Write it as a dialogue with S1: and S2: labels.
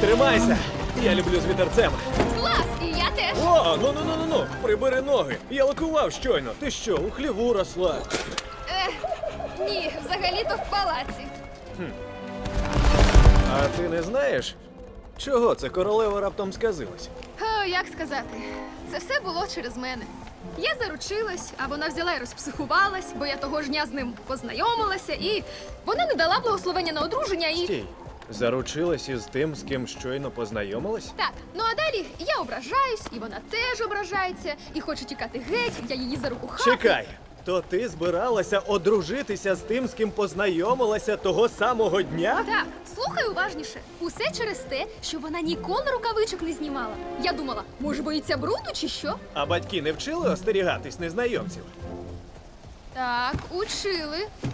S1: Тримайся! Я люблю з вітерцем.
S2: Клас! І я теж.
S1: О, ну ну ну ну ну прибери ноги. Я лакував щойно. Ти що, у хліву росла?
S2: Е, ні, взагалі-то в палаці.
S1: А ти не знаєш, чого це королева раптом сказилась?
S2: О, як сказати, це все було через мене. Я заручилась, а вона взяла і розпсихувалась, бо я того ж дня з ним познайомилася, і вона не дала благословення на одруження і.
S1: Стій. Заручилась із тим, з ким щойно познайомилась?
S2: Так, ну а далі я ображаюсь, і вона теж ображається, і хоче тікати геть, я її за руку хапаю.
S1: Чекай, то ти збиралася одружитися з тим, з ким познайомилася того самого дня?
S2: Так, слухай уважніше. Усе через те, що вона ніколи рукавичок не знімала. Я думала, може боїться бруду чи що?
S1: А батьки не вчили остерігатись незнайомців?
S2: Так, учили.